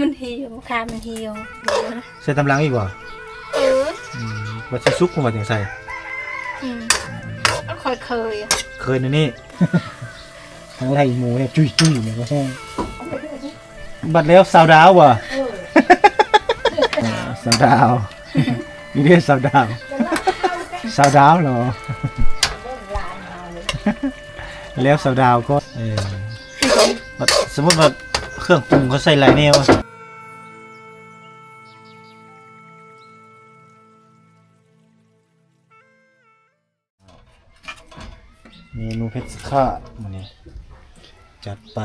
มันเหี่ยวขามันเหี่ยวเดี๋ยวนะใส่ตำลังอีกบ่เอออืมว่าสิซุกผมว่าจังใส่ อืมเอาค่อยเคยอะเคยนะนี่ ทั้งไรหมูเนี่ยจุยจุยเนี่ยก็แห้งบัดแล้วสาวดาวว่ะเออสาวดาวนี่เรียกสาวดาวสาวดาวเหรอ แล้วสาวดาวก็เออบัดสมมติว่าเค รื่องปรุงเขาใส่หลายแนวอะเมนูเพชรข้ามันนี้จัดไป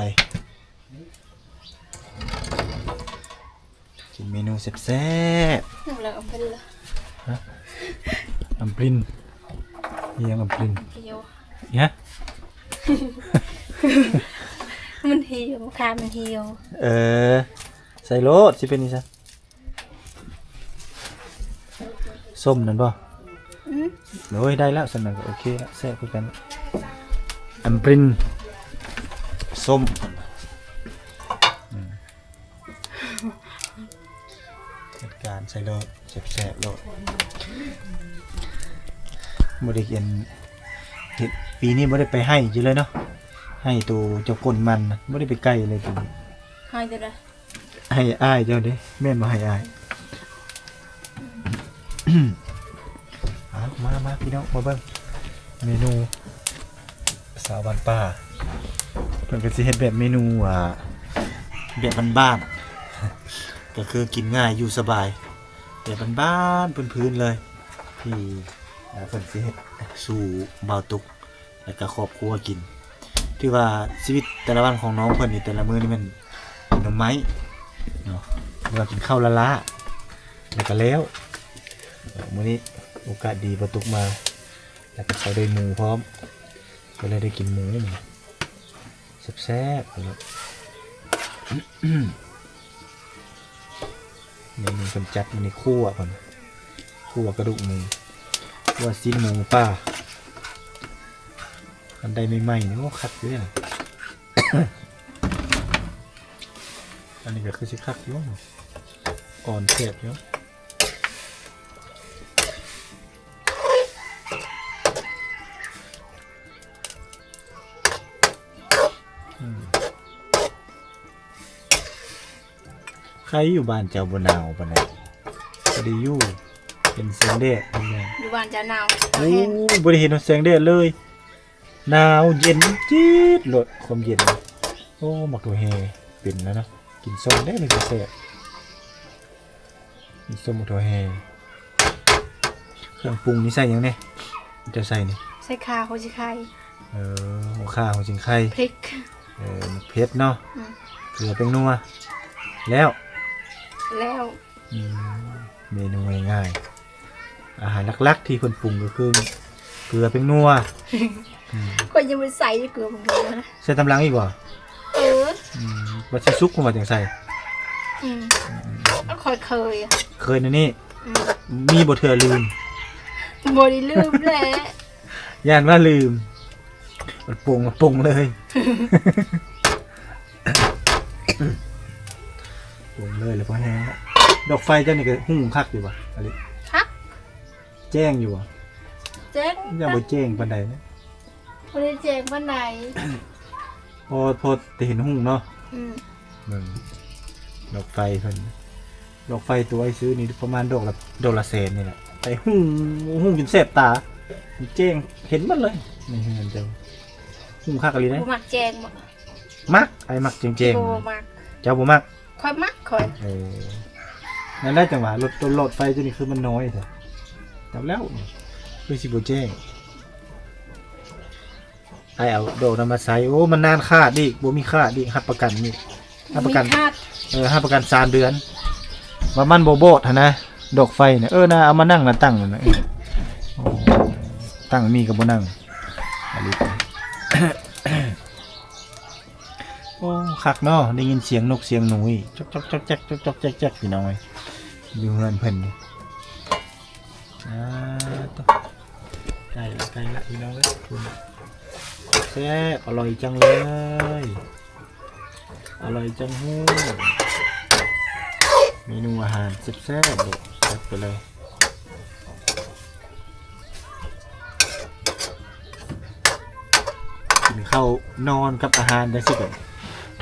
กินเมนูแซ่บนั่นแหละเอาไปเลยๆน้ำปรินเยี่ยงน้ำปรินเหี่ยวเนี่ย มันเหี่ยวขามันเหี่ยวเออ ใส่โลดสิเป็นนี่ซะส้มนั่นป่ะอืมโอ้ยได้แล้วสนันก็โอเคแล้วแซ่บคือกันอัมปรินส้มอืมจัดการใส่โลดแซ่บๆโลดบ่ได้เขียนเฮ็ดปีนี้บ่ได้ไปให้อยู่เลยเนาะ ให้ตัวเจ้ากลมันน่ะบ่ได้ไปใกล้เลยตัวนี้หายตัวละให้อ้ายเจ้าเด้แม่นมาให้อ้าย เอามามาพี่น้องมาเบิ่งเมนูสาวบ้านป่าเพิ่นก็สิเฮ็ดแบบเมนูอ่าแบบบ้านๆ ก็คือกินง่ายอยู่สบายแบบบ้านๆพื้นๆเลย ที่อ่าเพิ่นสิเฮ็ดสู่บ่าวตุก แล้วก็ครอบครัวกิน ที่ว่าชีวิตแต่ละวันของน้องเพิ่นนี่แต่ละมื้อนี่มันกินหน่อไม้เนาะเรากินข้าวละละแล้วก็แล้วเมื้อนี้โอกาสดีประตุกมา แล้วก็เขาได้หมูพร้อม ก็เลยได้กินหมูนี่แซ่บๆเลยเมนูคนจัดมันนี่คั่วก่อนคั่วกระดูกหมูคั่วซีนหมูป่า อันใดไม่ไหม้ๆนี่ก็คัดอยู่เนี่ยอันนี้ก็คือสิคักอยู่ก่อนเสียบอยู่อืมใครอยู่บ้านเจ้าบนาวปะเนี่ยก็ได้อยู่เป็นเสียงเดดเป็นไงอยู่บ้านจะหนาวโอ้แห้งบริเห็นเสียงเดดเลย หนาวเย็นจี๊ดโหลดความเย็น โอ้หมักตัวเฮเป็นแล้วเนาะกินส้มได้เลยก็แซ่บกินส้มหมักตัวเฮเครื่องปรุงนี่ใส่หยังเนี่ยจะใส่นี่ใส่ขาโคชิไข่เออหัวข้าหัวจิงไข่พริก เออมะเผ็ดเนาะอืม เกลือเป็นนัวแล้วแล้วอืมเมนูง่ายๆอาหารหลักๆที่คนปรุงก็คือเกลือเป็นนัวอืม คนยังไม่ใส่เกลือบางทีนะใส่ตำลังอีกบ่เอออืมว่าสิซุกผมว่าจังใส่อืมเอาค่อยเคยอะเคยนะนี่อืมมีบ่เทื่อลืมบ่ได้ลืมแหละย่านว่าลืมมันปรุงมาปรุงเลยปรุงเลยแล้วพอแห้งแล้วดอกไฟเจ้านี่ก็หุ่งคักอยู่ป่ะอะไรคักแจ้งอยู่ป่ะแจ้งยังบ่แจ้งปานใดนะ บ่ได้แจ้งวันไหนพอพอแต่เห็นหุ่งเนาะอืมเบิ่งดอกไฟเพิ่นดอกไฟตัวไอ้ซื้อนี่ประมาณดอกละดอกละแสนนี่แหละแต่หุ่งหุ่งจนแสบตามันแจ้งเห็นหมันเลยในเฮือนเจ้าหุ่งคักอะไรนะบ่มักแจ้งบ่มักไอ้มักแจ้งบ่ๆมักเจ้าบ่มักค่อยมักค่อยเออนั่นได้จังหวะรถตัวโหลดไฟตัวนี้คือมันน้อยเถอะแต่แล้วคือสิบแจ้ง ไอเอาโดดนำมาใส่โอ้มันนานค่าดอีกบ่มีค่าดอีกหับประกันนี่หับประกันมีคาดเออหับประกันสามเดือนว่ามันโบโบดหั้นนะดอกไฟเนี่ยเออนะเอามานั่งนะตั้งนั่นนะเออโอ้ตั้งมีกับบ่นั่งอันนี้ไปโอ้คักเนาะได้ยินเสียงนกเสียงหนูอีกจอกจอกจอกแจ๊กจอกจอกแจ๊กแจ๊กพี่น้องเอ้ยอยู่เฮือนเพิ่นนี่อ่าต่อใกล้ละใกล้ละพี่น้องเอ้ยคุณ แซ่บอร่อยจังเลย อร่อยจังฮู้เมนูอาหารแซ่บๆเด็กจัดไปเลยกินข้าวนอนกับอาหารได้สิแบบ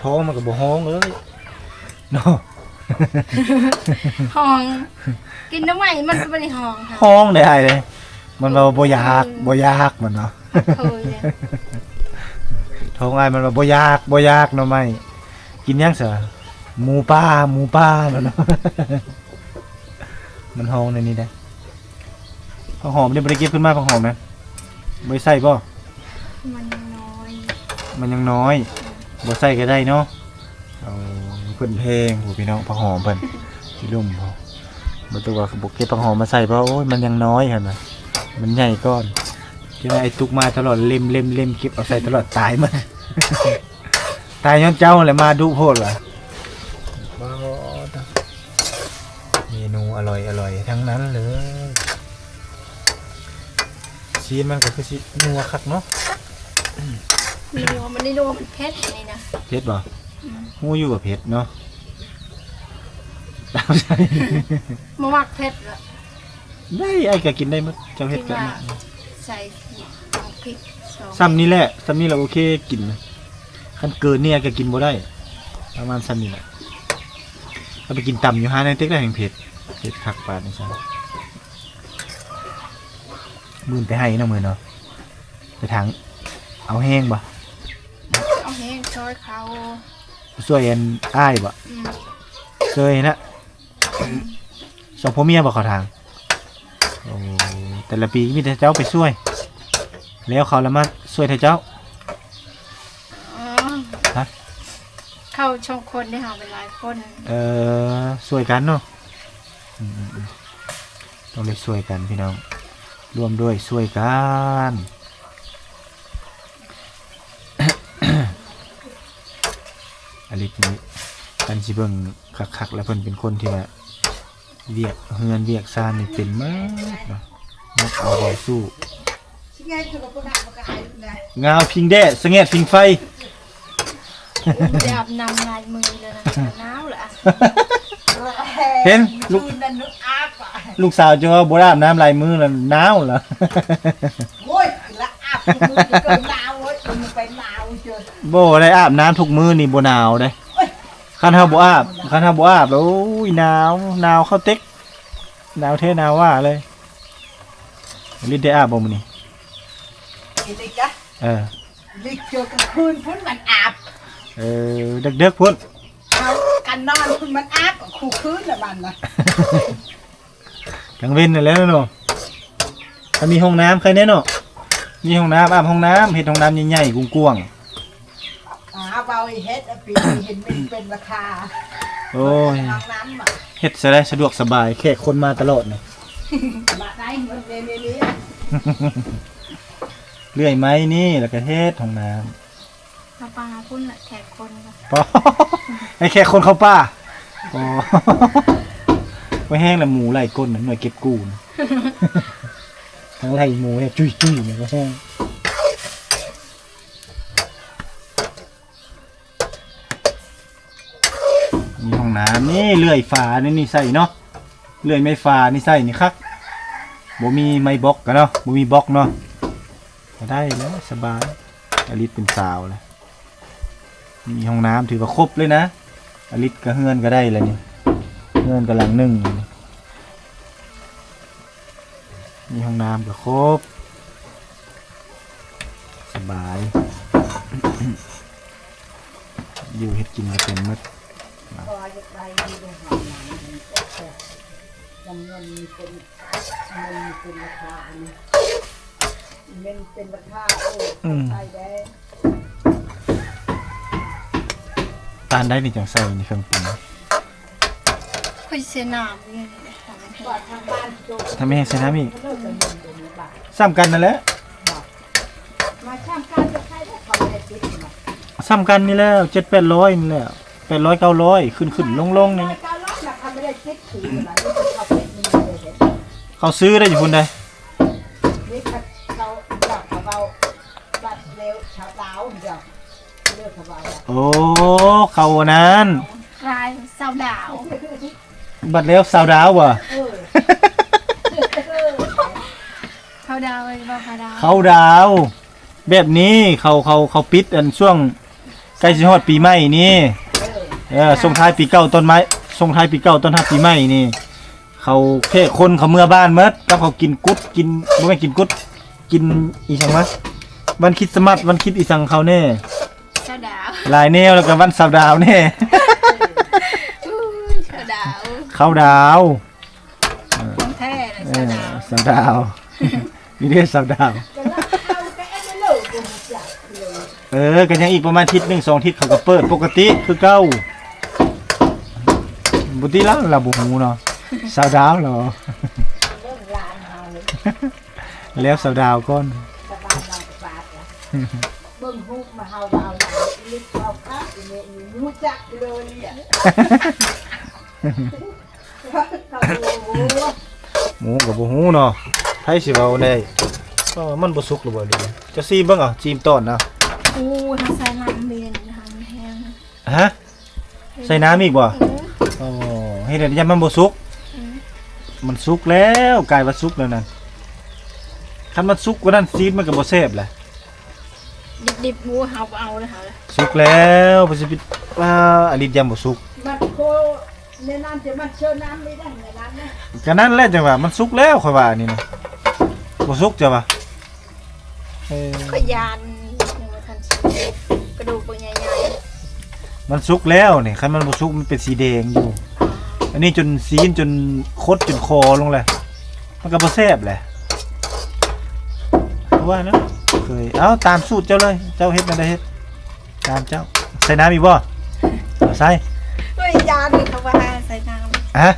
ท้องมันก็บ่ห้องเลยเนาะห้อง กินน้ำใหม่มันไม่ได้ห้องค่ะห้องได้ไอ้เลย มันว่าบ่อยากบ่อยากมันเนาะ เคยเลย ท้องไอ้ายมันว่าบ่อยากบ่อยากเนาะไม่กินยังเสะหมูป่าหมูป่าเนาะเนาะ มันห้องในนี้ได้ผักหอมนี่บ่ได้เก็บขึ้นมาผักหอมนะบ่ได้ใส่บ่มันยังน้อยมันยังน้อยบ่ใส่ก็ได้เนาะเอาเพิ่นเพลงผู้พี่น้องผักหอมเพิ่นสิลุ่มพอบ่ตัวว่าบ่เก็บผักหอมมาใส่เพราะโอ้ยมันยังน้อยหั่นน่ะมันใหญ่ก่อน ที่ว่าไอ้ตุกมาตลอดเล็มเล็มเล็มเก็บเอาใส่ตลอดตายมัน ตายย้อนเจ้าแหละมาดุโพดว่ะบ้าเมนูอร่อยอร่อยทั้งนั้นเลยชีสมันก็คือชีสนัวคักเนาะมีดูมันได้ดูมันเพชรนี่นะเผ็ดบ่หู้อยู่กับเผ็ดเนาะตามใจมามักเพชรละได้ไอ้ก็กินได้หมั้ยเจ้าเผ็ดที่กันว่า ใส่เอาพริกสองซ้ำนี่แหละซ้ำนี่เราโอเคกินนะคันเกินเนี่ยก็กินบ่ได้ ประมาณซ้ำนี่แหละถ้าไปกินต่ำอยู่ห้าในเต็กได้แห่งเผ็ดเผ็ดคักปานนี่ซ้ำมือนไปให้เนาะมือเนาะไปทางเอาแห้งบ่เอาแห้งช้อยเขาช่วยอันอ้ายบ่อืมเคยนะสองพ่อเมียบ่เขาทางโอ้ แต่ละปีมีแต่เจ้าไปช่วย แล้วเขาละมาช่วยแต่เจ้าอ๋อฮะเข้าช่องคนได้หาเป็นหลายคนเออช่วยกันเนาะอืมๆๆต้องเลยช่วยกันพี่น้องร่วมด้วยช่วยกัน อลิศนี้กันสิเบิ่งคักๆแล้วเพิ่นเป็นคนที่ว่าเวียกเฮือนเวียกซานนี่เป็นมากเนาะ นักเอาบ่สู้งาวพิงแดดสงแงดพิงไฟได้อาบน้ำลายมือเลยนะหนาวแหละเห็นลูกลูกสาวจะว่าบ่ได้อาบน้ำลายมือแล้วหนาวเหรอโอ้ยละอาบมือจะเกินหนาวเว้ยมันเป็นหนาวเจอบ่ได้อาบน้ำทุกมื้อนี่บ่หนาวเด้คันเฮาบ่อาบคันเฮาบ่อาบแล้วโอ้ยหนาวหนาวเข้าเต็กหนาวเท่หนาวว่าเลย ลินได้อาบบ่มื้อนี้ไอ้เด็กจ้ะเออลิกเจอกลางคืนพุ่นมันอาบเออเด็กๆพุ่นเอากันนอนพุ่นมันอาบคู่คืนละมันนะกลางเว้นนั่นแหล้วเนาะถ้ามีห้องน้ำใครแน่เนาะมีห้องน้ำอาบห้องน้ำเฮ็ดห้องน้ำใหญ่ๆกว้างอาเบาไอ้เฮ็ดอะปีเห็นเป็นเป็นราคาๆโอ้ยน้ำน้ำอะเฮ็ดซะได้สะดวกสบายแขกคนมาตลอดนี่มาได้เงินเรียนนี้ เลื่อยไม้นี่แล้วก็เฮ็ดห้องน้ปลาปลาพุ่นละแขกคนละำปอให้แขกคนเข้าป่าปอไว้แห้งแล้วหมูไหลก้นน่ะหน่วยเก็บกูนทั้งไหลหมูเนี่ยจุยจุยๆเนี่ยก็แห้งมีห้องน้ำนี่เลื่อยฝานี่นี่ใส่เนาะเลื่อยไม้ฝานี่ใส่นี่ครั บบ่มีไม้บล็อกกันเนาะบ่มีบล็อกเนาะก็ได้แล้วสบายอลิสเป็นสาวแล้วมีห้องน้ำถือว่าครบเลยนะอลิสก็เฮือนก็ได้แล้วนี่เฮือนกำลังนึ่งมีห้องน้ำก็ครบ สบาย อยู่เฮ็ดกินก็เป็นหมดพอ จะไปมีโรงหอมน้ำเงินเป็นมันเป็นราคานี่มันเป็นราคาโอ้อืมใส่ได้ตานได้นี่จังใส่นี่เครื่องปรุงคุยเสียน้ำเนี่ยทำให้ก่อนทางบ้านโจถ้าไม่ให้ใส่น้ำอีกเลิกกันเงินตัวนี้บ้างซ้ำกันนั่นแหละมาช่างการจะใช้ได้ทำอะไรติดมาซ้ำกันนี่แล้วเจ็ดแปดร้อยนี่แหละแปดร้อยเก้าร้อยขึ้นขึ้นลงลงนี่การล็อกนะทำไม่ได้ติดถืออะไรนี่จะเอาเป็ดมันเลยเห็น เขาซื้อได้อยู่พุ่นใดนี่เขาเขาเขาเขาบัดเร็วชาวดาวเดียวเร็วอสบายโอ้เขาอันนั้นคลายเศร้าดาวบัดแล้วสาวดาวว่ะ เออเขาดาวเลยบอกเขาดาวเขาดาว แบบนี้เขาเขาเขาปิดอันช่วงใกล้สิฮอดปีใหม่นี่เออส่งท้ายปีเก่าต้นไม้ส่งท้ายปีเก่าต้นฮับปีใหม่นี่ เขาแค่คนเขาเมื่อบ้านเมดก็เขากินกุดกินบ่แม่นกินกุดกินอีสังวะวันคริดสต์มัดวันคริดอีสังเขาแน่เศร้าดาวหลายแนวแล้วก็วันสาวดาวแน่อุ้ยเศร้าดาวเขาดาวต้องแท้เลยเอเศร้าอดาวสาวดาวนี่เรียกสาวดาวแต่ละเข้าแกะไม่เลิกกูจักเลยเออกันยังอีกประมาณอาทิศหนึ่งสองอาทิศเขาก็เปิดปกติคือเก้าบุตรีแล้วเราบุหูเนาะ สาวดาวเหรอเรื่องร้านเฮาแล้วสาวดาวก่อนสบายนอนสบายอะเบิ่งฮุกมาเฮาดาวดาวลิกเข้าคักอีเมนี่รู้จักเลยอะเขาโอ้โหหมูกับบุหูเนาะไทยสิเว้าได้ก็มันบ่สุกหรือบ่ดีจะซีมเบิ่งเอาซีมต้นนะอู้ทางใส่น้ำเบียนทางแห้งฮะใส่น้ำอีกบ่เอออ๋อให้เดี๋ยวนี้มันบ่สุกอืม มันสุกแล้วกลายว่าสุกแล้วนั่นคันมันสุกกว่านั้นซีดมันก็บ่แซ่บแหละดิบดิบๆหมูเฮาบ่เอาเลยค่ะสุกแล้วบ่สิปิว่าอันนี้ยังบ่สุกมันโคในน้ำจะมันเชิญน้ำไม่ได้ในน้ำนะก็นั่นแหละจังว่ามันสุกแล้วค่อยว่านี่นะบ่สุกจ้ะวะเออก็ยานยังบ่ทันสิกระดูกเป็นใหญ่มันสุกแล้วนี่คันมันบ่สุกมันเป็นสีแดงอยู่ๆ อันนี้จนซีนจนคดจนคอลงเลย มันก็บ่แซ่บแหละเพราะว่านะเคยเอาตามสูตรเจ้าเลย เจ้าเฮ็ดมาได้เฮ็ดตามเจ้า ใส่น้ำอีกบ่เอาใส่ก็ยานนี่เขาว่าใส่น้ำฮะ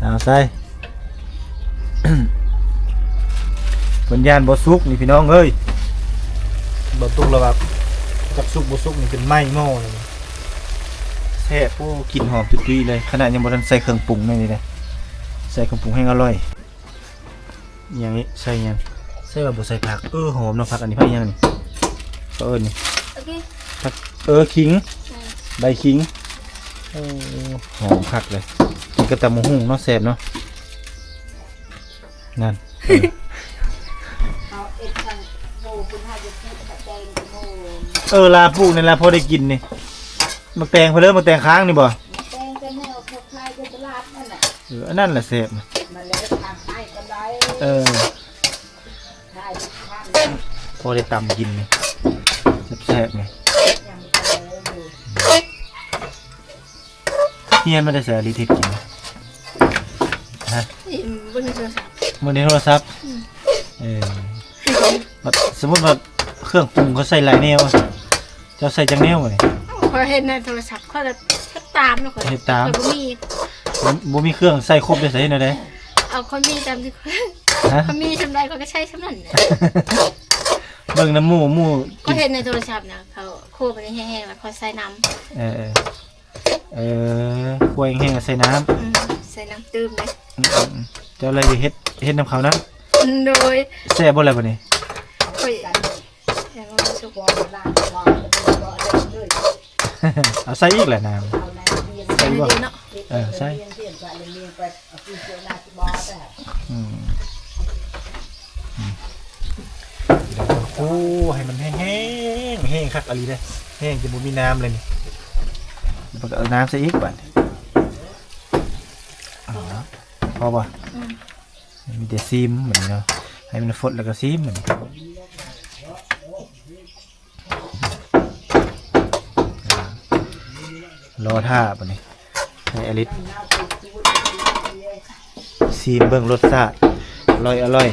เอาใส่ ผลยานบ่สุกนี่พี่น้องเอ้ยบ่ตุกแล้วแบบกับสุกบ่สุกนี่เป็นไหม้หม้อเลย แซ่บโอ้กลิ่นหอมจุดๆเลยขนาดยังบ่ทันใส่เครื่องปรุงในนี่เลยใส่เครื่องปรุงให้อร่อยอหย่างนี้ใส่หยังใส่ว่าบ่ใส่ผักเออหอมเนาะผักอันนี้ผักอิหยังนี่เขาเอิ้นนี่โอเคผักเออขิงใช่ใบขิงโอ้หอมคักเลยกินกระตำมะฮุ่งเนาะแซ่บเนาะนั่นเออเอาเอ็ดทางโมคุณให้จะพูดกับแตงโมเออลาปลูกนี่ละพอได้กินนี่ มักแตงเพนเลิมักแตงค้างนี่บ่แตงกันแนวพวกใครจะตลาดนั่นแหละเอออันนั้นแหละแซ่บมาแล้วทางให้กันได้เออใช่ท่านพอได้ตำกินนี่แซ่บๆนี่ยังไม่ได้อยู่เฮียนมาได้แซ่ลิทิศกินฮะนี่บนโทรศัพท์มื้อนี้โทรศัพท์เออบัดสมมุติว่าเครื่องปรุงเขาใส่หลายแนวอะเจ้าใส่จังแนวบ่นี่ พอเห็นในโทรศัพท์เขาจะตามนะคนเฮ็ดตามแต่บ่มีบ่บ่มีเครื่องใส่ครบได้ใส่แนวใดเอาคนมีตามที่ฮะ เขามีทำไรเขาก็ใช้ทำนั้นน่ะเบิ่งน้ำหมูหมูก็เห็นในโทรศัพท์นะเขาโคไปแห้งๆแล้วเขาใส่น้เออเออเออควยแห้งๆใส่น้ำอืมใส่น้ำตื้มเลยำอืมอืมเจ้าอะไรไปเฮ็ดเฮ็ดน้ำเขานะโดยแซ่บบ่อะไรบ่นี่ก็อย่างว่าสุก บอลลาบอลจะดูบอลเลย เอาใส่อีกแหละน้เอาในเรียนใส่บ่เดียวเนาะเออใส่เรียนเรียนไปเรียนไปเอาพี่เจ้าหน้าที่บอลแต่ำอืมอืมโอ้ให้มันแห้งๆแห้งคักอะไรเลยแห้งจนบ่มีน้ำเลยนี่แล้วก็เอาน้ำใส่อีกบัดนี้เอาเนาะพอบ่อืมมีแต่ซีมเหมือนเนาะให้มันฟดแล้วก็ซีมเหมือน รอท่าปะนี่ให้อลิสซีมเบิ่งรสชาติอร่อยอร่อย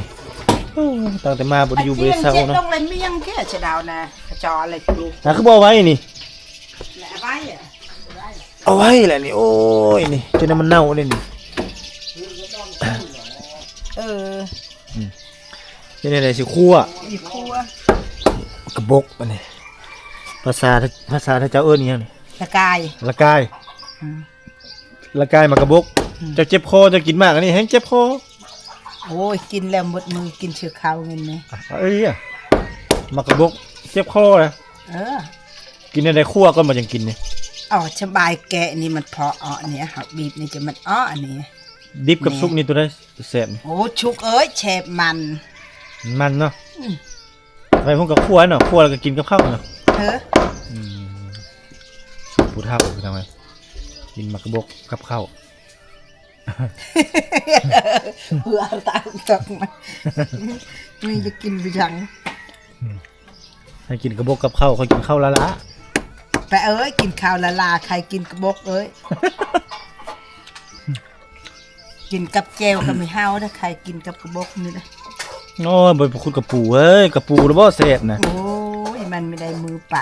โอ้ตั้งแต่มาบไดอยู่บริษัทเนาะเนาะต้องเล่นไม่ยังแค่เฉดาวนะจออะไรดูนะคือบอกไว้นี่แหละไว้อะเอาไว้แหละนี่โอ้ยนี่จนมันเน่าเลยนี่เออนี่ไหนๆสิคั่วอีครัวกระบกมันนี่ภาษาภาษาถ้าเจ้าเอิ้นอิหยังนี่ ตะกายละกายอืมละกายมากระบกเจะเจ็บคอเจะกินมากอันนี้แห้งเจ็บคอโอ้ยกินแล้วหมดมือกินเชือกเขาเงินไหมอะเอ้ยอะมักกะบกเจ็บคอเลยเออกินอะไรคั่วก็มาจังกินนี่อ๋อสบายแกะนี่มันพออ้อเนี่ยหักบีบนี่จะมันอ้ออันนี้ ดิบกับแหน่ซุกนี่ตัวได้แซ่บนี่โอ้ชุกเอ้ยแฉบมันมันเนาะอืมไปพวกกับคั่วเนาะคั่วแล้วก็กินกับข้าวเนาะเอออืมสุด ผู้เฒ่าคือทำไมกินมักกะบกกับข้าวเพื่อตามตักมันไม่จะกินไปยังให้กินกระบกกับข้าวเขากินข้าวละละแต่เอ้ยกินข้าวละลาใครกินกระบกเอ้ยกินกับเจลก็ไม่เฮาถ้าใครกินกับกระบกนี่นะโอ้ยบ่ไปคุดกับปูเอ้ยกับปูแล้วบ่แซ่บนะโอ้ยมันไม่ได้มือไป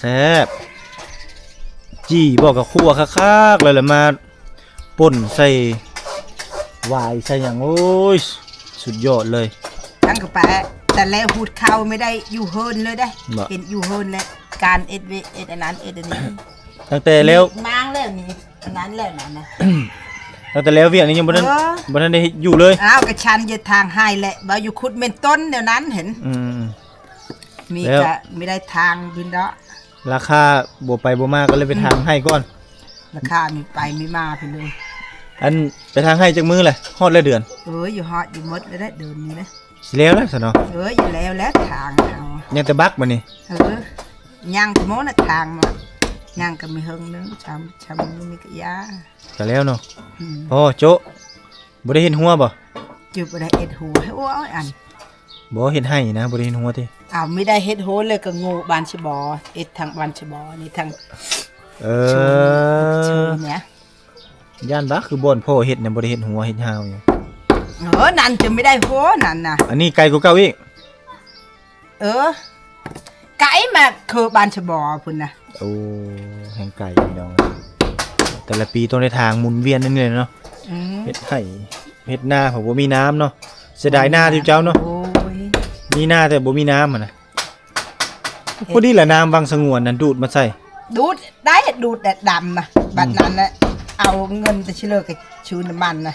แซ่บ จี้บอกกับคั่วคักๆเลยแหละมาป่นใส่หวายใส่หยังโอ้ยสุดยอดเลยทั้งกระแปะแต่แล้วหูดเข้าไม่ได้อยู่เฮินเลยได้ บ่ เป็นอยู่เฮินแล้วการเอ็ดเวเอ็ดอันนั้นเอ็ดอันนี้ตั้งแต่แล้วมางแล้วนี่อันนั้นแล้วนั่นนะ ตั้งแต่แล้วเวียงนี้ยังบ่ทันเออ บ่ทันได้อยู่เลย อ้าวกระชันจะทางให้แหละบ่อยู่คุดเมนต้นเดี๋ยวนั้นเห็น อืม มีแล้วก็ไม่ได้ทางบินเนาะ ราคาบ่ไปบ่มาก็เลยไปทางให้ก่อน ราคามีไปไม่มาไปเลย อันไปทางให้จักมือแหละฮอดแล้วเดือนเอออยู่ฮอดอยู่หมดเลยได้เดินนี่นะสิแล้วแล้วซะเนาะเอออยู่แล้วแล้วทางเอายังแต่บักมานี่เออย่างขโมยน่ะทางมาย่างก็ไม่เฮิงนึงชำชำนี่มีกะยาก็แล้วเนาะอืมพ่อโจะบ่ได้เห็นหัวบ่จุบบ่ได้เอ็ดหัวโอ้ยอันบ่เห็นให้นะบ่ได้เห็นหัวติ อ้าวไม่ได้เฮ็ดโหเลยก็โง่บานชบอเอ็ดทางบานชบอนี่ทางเอชื่ออเนี่ยย่านบักคือบ่อนพ่อเฮ็ดเนี่ยบ่ได้เห็นหัวเห็นหาวอยู่เออนั่นจะไม่ได้โหนั่นน่ะ อันนี้ไกลกว่าเก่าอีกเออ ไก่มาคือบานชบอพุ่นน่ะโอ้แห่งไกลพี่น้องแต่ละปีต้องได้ทางหมุนเวียนนั่นนี่เนาะอืมเฮ็ดให้เฮ็ดนาเพราะบ่มีน้ำเนาะเสียดายนาที่เจ้าเนาะโอ้ ยมีนาแต่บ่มีน้ำอะนะพอดีแหละน้ำบางสงวนนั้นดูดมาใส่ ดูดได้ดูดแต่ดำอะบัดนั้นน่ะเอาเงินแต่ชิเลอกับชูน้ำมันน่ะ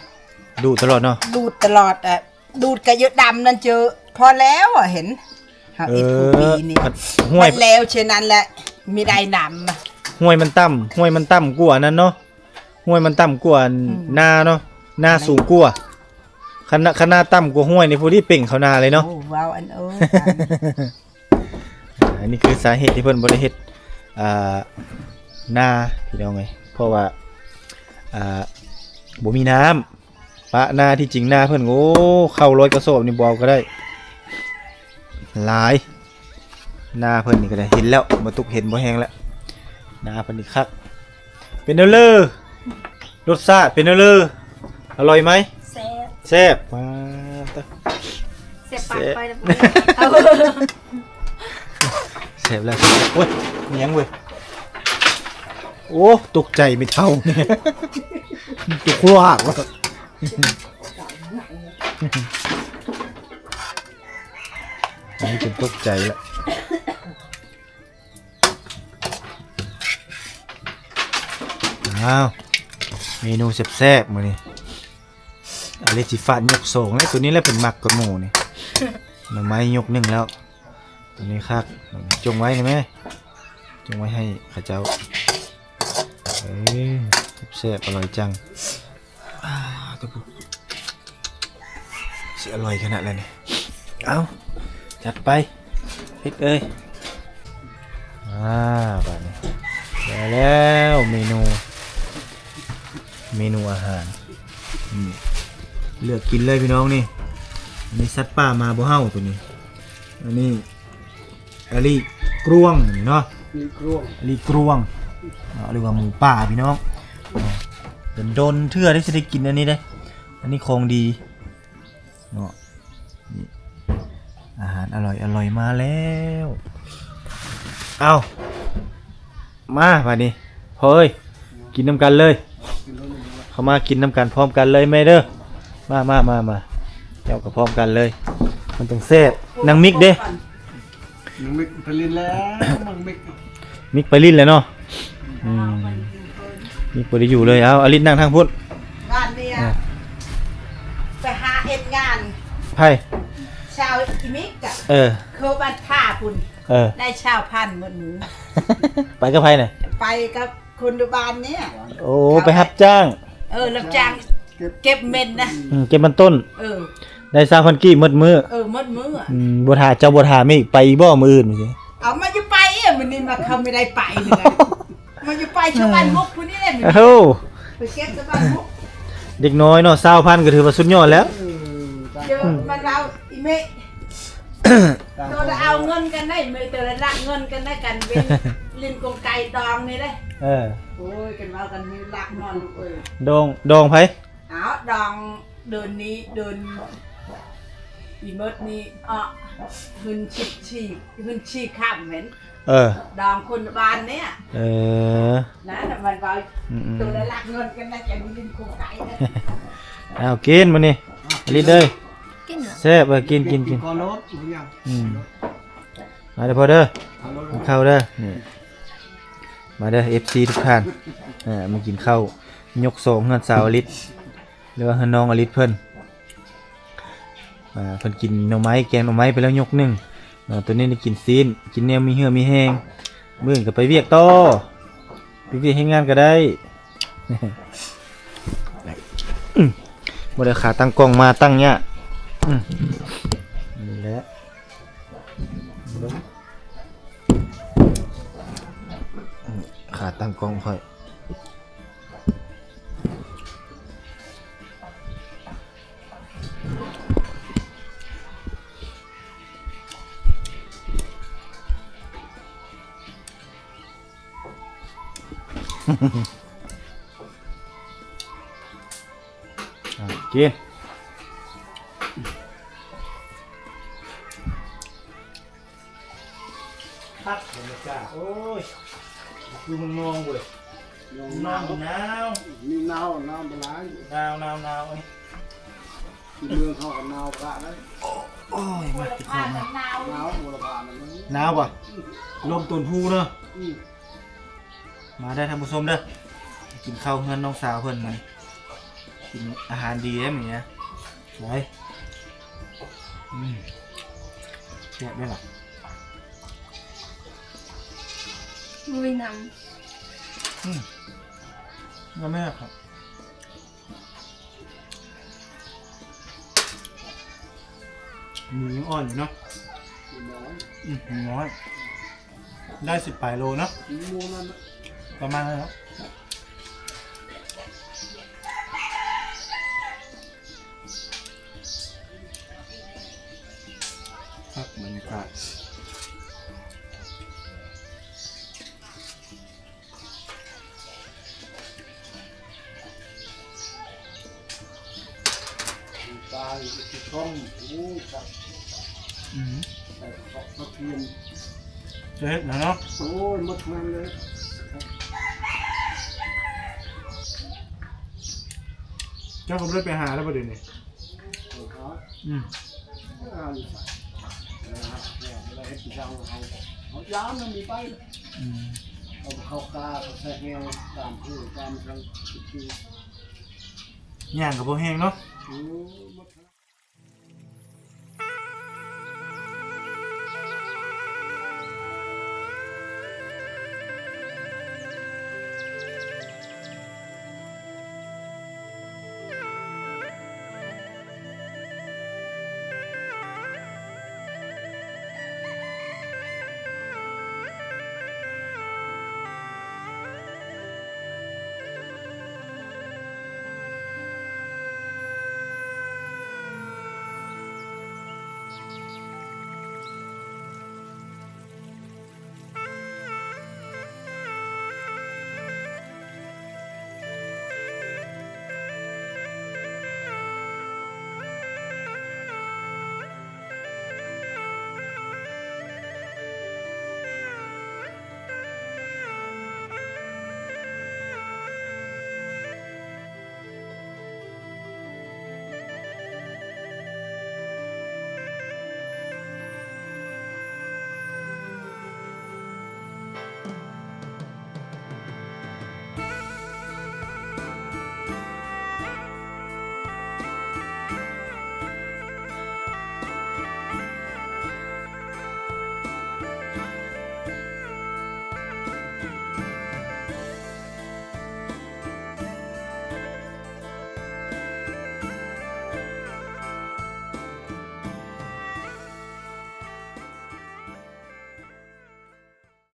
ดูดตลอดเนาะดูดตลอดอะดูดกระเยอะดำนั่นเจอ พอแล้วอะเห็นเอาเอเอ็ดคูอปีนี่ผัดห้วยมันแล้วเช่นนั้นแหละมีได้นำอะห้วยมันต่ำห้วยมันต่ำกว่านั้นเนาะห้วยมันต่ำกว่านาเนาะนาสูงกว่า คณะคณะต่ำกว่าห้วยนี่พอดีเป่งเขานาเลยเนาะ โอ้ว้าวอันเอออันนี้คือสาเหตุที่เพิ่นบ่ได้เฮ็ดอ่านาพี่น้องไงเพราะว่าอ่าบ่มีน้ำปะนาที่จริงนาเพิ่นโอ้เข้าร้อยกระสอบนี่บ่เอาก็ได้ หลายนาเพิ่นนี่ก็ได้เห็นแล้วบ่ตุกเห็นบ่แฮงแล้วนาเพิ่นนี่คักเป็นเด้อเลอรสชาติเป็นเด้อเลออร่อยไหม แซ่บแซ่บมาตะแซ่บปากไปแล้วแซ่บแล้วโอ้ยเนียงเว้ยโอ้ตกใจไม่เท่าเนี่ยตุกลากว่ะอันนี้เป็นตกใจแล้วอ้าวเมนูแซ่บๆมื้อนี้ อะไรจิฟาดยกสองแล้วตัวนี้แหละเป็นมักกับหมูนี่ หน่อไม้ยกหนึ่งแล้ว ตัวนี้คักจงไว้เห็นไหมจงไว้ให้ข้าเจ้าเอ้ยแซ่บอร่อยจังอ้าวตะปูสิอร่อยขนาดเลยเนี่ยเอาจัดไปพริกเอ้ยอ่าบาดนี้ได้แล้วเมนู เมนูอาหารอืม เลือกกินเลยพี่น้องนี่อันนี้สัตว์ป่ามาบ่เฮาตัวนี้อันนี้อันนี้กรวงนี่เนาะอันนี้กรวงเอาเรียกว่าหมูป่าพี่น้องอ๋อเป็นโดนเทื่อได้สิได้กินอันนี้ได้ อันนี้ของดีเนาะนี่อาหารอร่อยอร่อยมาแล้ว เอามาบัดนี้พอเอ้ยกินน้ำกันเลย เข้ามากินน้ำกันพร้อมกันเลยแม่เด้อ มามามามาเจ้ากับพร้อมกันเลย มันต้องแซ่บนางมิกเด้มึงมิกผลิตแล้วมึงมิกมิกไปลิ้นแล้วเนาะอืมมิกไปได้อยู่เลยเอาอลินนั่งทางพุทธงานเนี่ยไปหาเอ็ดงาน ไพ่สชาวอิมิกอะเออเขาบ้านท่าคุณเออ ได้ชาวพันหมดหนูไปกับไผน่ะไปกับคนดูบานเนี่ย โอ้ ไปรับจ้าง เออรับจ้าง เก็บเม็ดนะอืมเก็บมันต้น เออ ได้3,000กี้หมดมื้อเออหมดมืออะอืมบ่ทาเจ้าบ่ทาไม่ไปอีกบ่มื้ออื่นสิเอามาอยู่ไปอะมันนี่มาเขาไม่ได้ไปเลยมาอยู่ไปชาวบ้านมุกคนนี้เลยมันโอ้โหไปเก็บชาวบ้านมุกเด็กน้อยเนาะ20,000ก็ถือว่าสุดยอดแล้วเออตายเดี๋ยวมันเอาอีเมะตัวละเอาเงินกันได้เมตัวละรักเงินกันได้กันเป็นลินกงไก่ดองนี่เลยเออ โอ้ยกันว่ากันมีรักนอนลูกเอ้ยดองดองไผเอา ดองเดินนี้เดินอีเมดนี้อะหืนฉีกฉีกหืนฉีกข้ามเห็นเออดองคนบ้านเนี่ย เออ นะแต่มันว่าอืมตัวละรักเงินกันได้กันลินกงไก่นะๆเอากินมื้อนี้ลิดเลยกินเหรอแซ่บเออกินกินกินก่อนรถอยู่ยังอืมมาเด้อพ่อเด้อเอารถกินข้าวเด้อนี่มาเด้อ FC ทุกท่านอ่ามากินข้าวยกสองเฮือนสาวอลิศ หรือว่าน้องอลิศเพิ่นอ่าเพิ่นกินหน่อไม้แกงหน่อไม้ไปแล้วยกหนึงอ่าตัวนี้ได้กินซีนกินแนวมีเหือมีแห้งมื่นก็ไปเวียกต่อไปเวียกให้งานก็ได้มบ่ได้ขาตั้งกล้องมาตั้งเนี่ยนี่แหละขาตั้งกล้องค่อย กินพักบรรยากาศโอ้ยคือมึงมองกูเลยลงหนาวหนาวนี่หนาวหนาวไปหลายหนาวหนาวหนาวเอ้ยที่เมืองเขากับหนาวพระเลยโอ้ยมาติดคอมาหนาวหนาวบุรพานั่นนะหนาวป่ะลมตุนพูเนอะอื มมาได้ท่านผู้ชมเด้อกินข้าวเงินน้องสาวเพิ่นมากินอาหารดีได้ไหมเนี่ยไปอืมแซ่บได้หรอมุยนก็ไม่ครับหมูยังอ่อนอยู่เนาะนี่น้อยอืมหมูน้อยได้สิบปลายโลเนาะนี่หมูนั่นน่ะ ประมาณนั้นครับครับบรรยากาศตายติดช่องโอ้ยจับอืมแต่ขอบตะเทียนเจ๊นะเนาะโอ้ยหมดมันเลย เจ้าก็เลยไปหาแล้วประเด็นนี้เอาครับอืมเอานี่ใส่นะครับเนี่ยเวลาเฮ็ดกิจกรรมเอาเอายามมันมีไปอืมเอาเข้ากาเอาใส่แนวตามผู้ตามทางคือย่างกับพวกแห้งเนาะโอ้ยหมด